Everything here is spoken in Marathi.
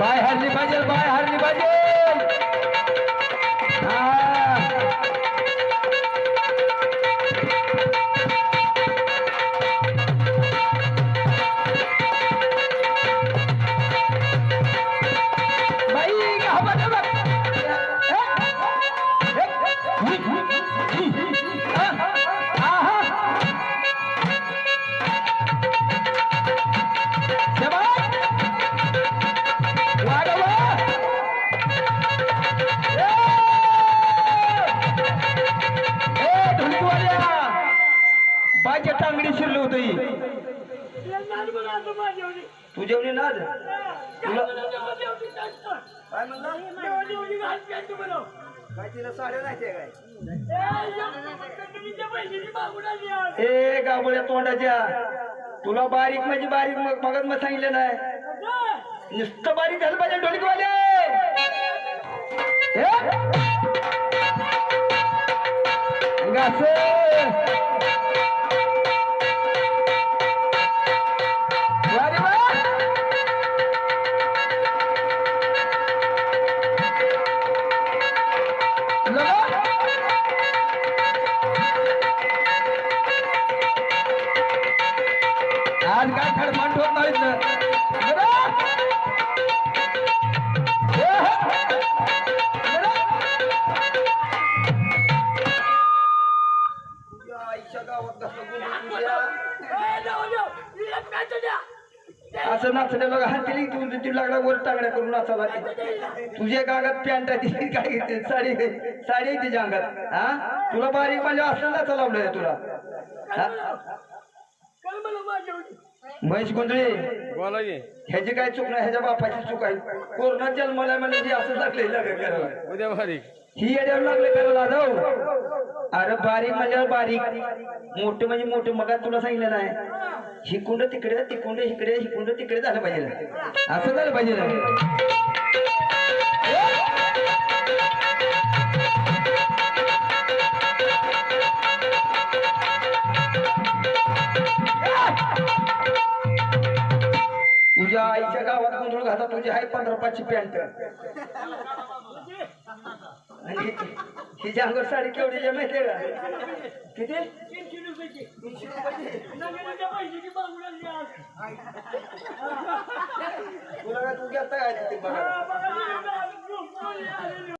बाय हरली पाहिजे बाय हरली पाहिजे. टांगडी शिरली होती तू जेवली ना तुला ए गाबोळ्या तोंडाच्या. तुला बारीक म्हणजे बारीक मग मगच मग सांगितलं नाही. नुसतं बारीक झालं पाहिजे ढोलकवाले हे? आज काय खडमाट होत नाहीत? असं नाचण्याला हाती तू तू लागला वर टांगड्या करून नाचायला तुझ्या गागात पॅन्ट आहे ती काय ते साडी साडी आहे तिच्या अंगात. हा? तुला बारीक म्हणजे असं नाचा लावलंय तुला. महेश गोंधळे बोला की. ह्याची काय चूक नाही ह्याच्या बापाची चूक आहे. कोरोना जन्माला म्हणजे जे असं लागले करायला उद्या बारीक ही येड्यावर लागले करायला जाऊ अरे बारीक म्हणजे बारीक. मोठे म्हणजे मोठे. मग तुला सांगितलं नाही. हिकुंड तिकडे तिकुंड इकडे हिकुंड तिकडे झालं पाहिजे. असं झालं पाहिजे. तुझी आहे पंधरा पाचशे पॅन्ट आणि हिच्या अंगावर साडी केवढी आहे माहितीये का किती तुला तू घेता काय बघा